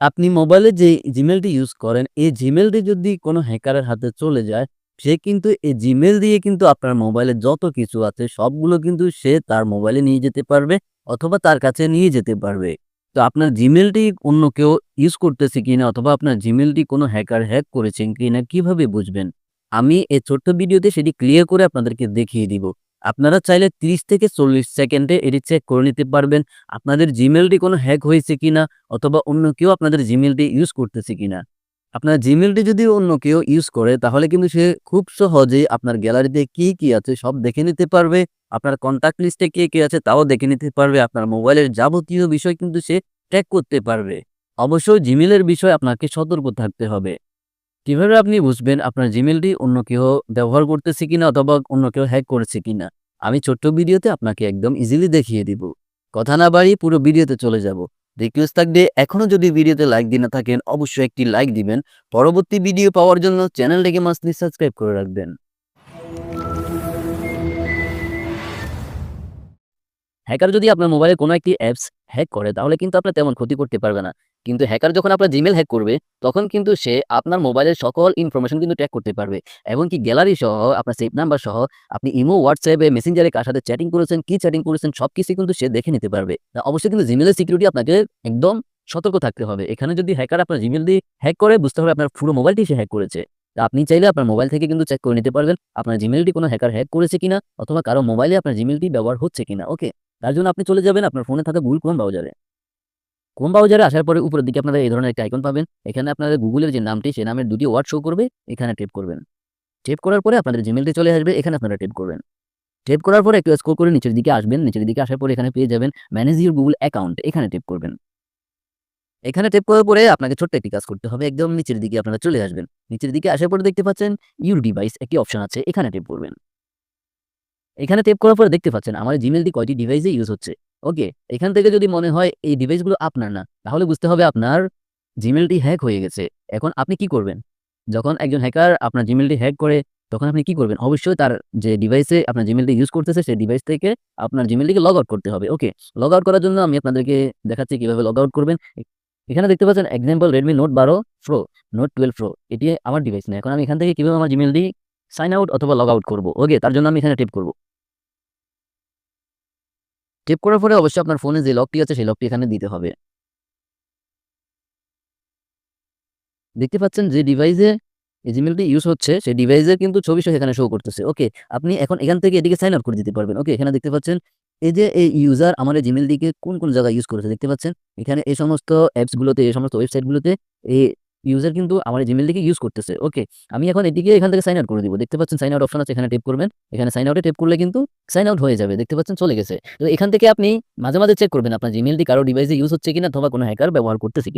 আপনি মোবাইলে যে জিমেলটি ইউজ করেন, এই জিমেলটি যদি কোনো হ্যাকারের হাতে চলে যায়, সে কিন্তু এই জিমেল দিয়ে কিন্তু আপনার মোবাইলে যত কিছু আছে সবগুলো কিন্তু সে তার মোবাইলে নিয়ে যেতে পারবে অথবা তার কাছে নিয়ে যেতে পারবে। তো আপনার জিমেলটি অন্য কেউ ইউজ করতেছে কিনা অথবা আপনার জিমেলটি কোনো হ্যাকার হ্যাক করেছেন কিনা কীভাবে বুঝবেন? আমি এই ছোট্ট ভিডিওতে সেটি ক্লিয়ার করে আপনাদেরকে দেখিয়ে দিব। আপনারা চাইলে ৩০ থেকে ৪০ সেকেন্ডে এটি চেক করে নিতে পারবেন আপনাদের জিমেলটি কোনো হ্যাক হয়েছে কিনা অথবা অন্য কেউ আপনাদের জিমেলটি ইউজ করতেছে কিনা। আপনার জিমেলটি যদি অন্য কেউ ইউজ করে তাহলে কিন্তু সে খুব সহজেই আপনার গ্যালারিতে কি, কি আছে সব দেখে নিতে পারবে। আপনার কনট্যাক্ট লিস্টে কে, কে আছে তাও দেখে নিতে পারবে। আপনার মোবাইলের যাবতীয় বিষয় কিন্তু সে ট্র্যাক করতে পারবে। অবশ্যই জিমেলের বিষয়ে আপনাকে সতর্ক থাকতে হবে। কীভাবে আপনি বুঝবেন আপনার জিমেলটি অন্য কেউ ব্যবহার করতেছে কিনা অথবা অন্য কেউ হ্যাক করেছে কিনা? আমি ছোট্ট ভিডিওতে আপনাকে একদম ইজিলি দেখিয়ে দিব। কথা না বাড়ি পুরো ভিডিওতে চলে যাব। রিকোয়েস্ট থাকবে এখনও যদি ভিডিওতে লাইক দিয়ে না থাকেন, অবশ্যই একটি লাইক দিবেন। পরবর্তী ভিডিও পাওয়ার জন্য চ্যানেলটিকে মাস্টলি সাবস্ক্রাইব করে রাখবেন। হ্যাকার যদি আপনার মোবাইলে কোনো একটি অ্যাপস হ্যাক করে, তাহলে কিন্তু আপনার তেমন ক্ষতি করতে পারবে না। কিন্তু হ্যাকার যখন আপনার জিমেল হ্যাক করবে তখন কিন্তু সে আপনার মোবাইলের সকল ইনফরমেশন কিন্তু ট্র্যাক করতে পারবে। এমনকি গ্যালারি সহ আপনার সেভ নাম্বার সহ আপনি ইমো, হোয়াটসঅ্যাপে, মেসেঞ্জারে কার সাথে চ্যাটিং করেছেন, কি চ্যাটিং করেছেন সবকিছু কিন্তু সে দেখে নিতে পারবে। অবশ্যই কিন্তু জিমেলের সিকিউরিটি আপনাকে একদম সতর্ক থাকতে হবে। এখানে যদি হ্যাকার আপনার জিমেল দিয়ে হ্যাক করে বুঝতে হবে আপনার পুরো মোবাইলটি সে হ্যাক করেছে। আপনি চাইলে আপনার মোবাইল থেকে কিন্তু চেক করে নিতে পারবেন আপনার জিমেলটি কোনো হ্যাকার হ্যাক করেছে কিনা অথবা কারও মোবাইলে আপনার জিমেলটি ব্যবহার হচ্ছে কিনা। ওকে? তার জন্য আপনি চলে যাবেন আপনার ফোনে থাকা Google Chrome ব্রাউজারে। Chrome ব্রাউজারে আসার পরে উপরের দিকে আপনারা এই ধরনের একটা আইকন পাবেন। এখানে আপনাদের গুগলের যে নামটি সে নামের দুটি ওয়ার্ড শো করবে। এখানে ট্যাপ করবেন। ট্যাপ করার পরে আপনাদের জিমেলটি চলে আসবে। এখানে আপনারা ট্যাপ করবেন। ট্যাপ করার পরে একটু স্ক্রল করে নিচের দিকে আসবেন। নিচের দিকে আসার পরে এখানে পেয়ে যাবেন ম্যানেজ ইউর গুগল অ্যাকাউন্ট এখানে ট্যাপ করবেন। এখানে ট্যাপ করার পরে আপনাকে ছোট্ট একটি কাজ করতে হবে। একদম নিচের দিকে আপনারা চলে আসবেন। নিচের দিকে আসার পরে দেখতে পাচ্ছেন ইউর ডিভাইস একটি অপশন আছে। এখানে ট্যাপ করবেন। এখানে ট্যাপ করার পরে দেখতে পাচ্ছেন, আমার জিমেলটি কয়টি ডিভাইসে ইউজ হচ্ছে। ওকে? এখান থেকে যদি মনে হয় এই ডিভাইসগুলো আপনার না, তাহলে বুঝতে হবে আপনার জিমেলটি হ্যাক হয়ে গেছে। এখন আপনি কি করবেন? যখন একজন হ্যাকার আপনার জিমেলটি হ্যাক করে, তখন আপনি কি করবেন? অবশ্যই তার যে ডিভাইসে আপনার জিমেলটি ইউজ করতেছে, সেই ডিভাইস থেকে আপনার জিমেলটিকে লগ আউট করতে হবে। ওকে? লগ আউট করার জন্য আমি আপনাদেরকে দেখাচ্ছি কীভাবে লগ আউট করবেন। এখানে দেখতে পাচ্ছেন এক্সাম্পল রেডমি নোট বারো প্রো নোট টুয়েলভ প্রো এটি আমার ডিভাইস না। এখন আমি এখান থেকে কীভাবে আমার জিমেলটি সাইন আউট অথবা লগ আউট করব ওকে? তার জন্য আমি এখানে ট্যাপ করব। ট্যাপ করার পরে অবশ্যই আপনার ফোনে যে লকটি আছে সেই লকটি এখানে দিতে হবে। দেখতে পাচ্ছেন যে ডিভাইসে জিমেলটি ইউজ হচ্ছে সেই ডিভাইসের কিন্তু ছবি সহ এখানে শো করতেছে। ওকে? আপনি এখন এখান থেকে এটিকে সাইন আউট করে দিতে পারবেন। ওকে? এখানে দেখতে পাচ্ছেন এই যে এই ইউজার আমার এই জিমেলটিকে কোন, কোন জায়গায় ইউজ করেছে দেখতে পাচ্ছেন? এখানে এই সমস্ত অ্যাপস গুলোতে এই সমস্ত ওয়েবসাইট গুলোতে এই ইউজার কিন্তু আমার জিমেল থেকে ইউজ করতেছে। ওকে? আমি এখন এটিকে এখান থেকে সাইন আউট করে দিব। দেখতে পাচ্ছেন সাইন আউট অপশন আছে এখানে টেপ করবেন। এখানে সাইন আউটে টেপ করলে কিন্তু সাইন আউট হয়ে যাবে। দেখতে পাচ্ছেন চলে গেছে। তো এখান থেকে আপনি মাঝে, মাঝে চেক করবেন আপনার জিমেলটি কারও ডিভাইসে ইউজ হচ্ছে কিনা অথবা কোনো হ্যাকার ব্যবহার করতেছে কিনা।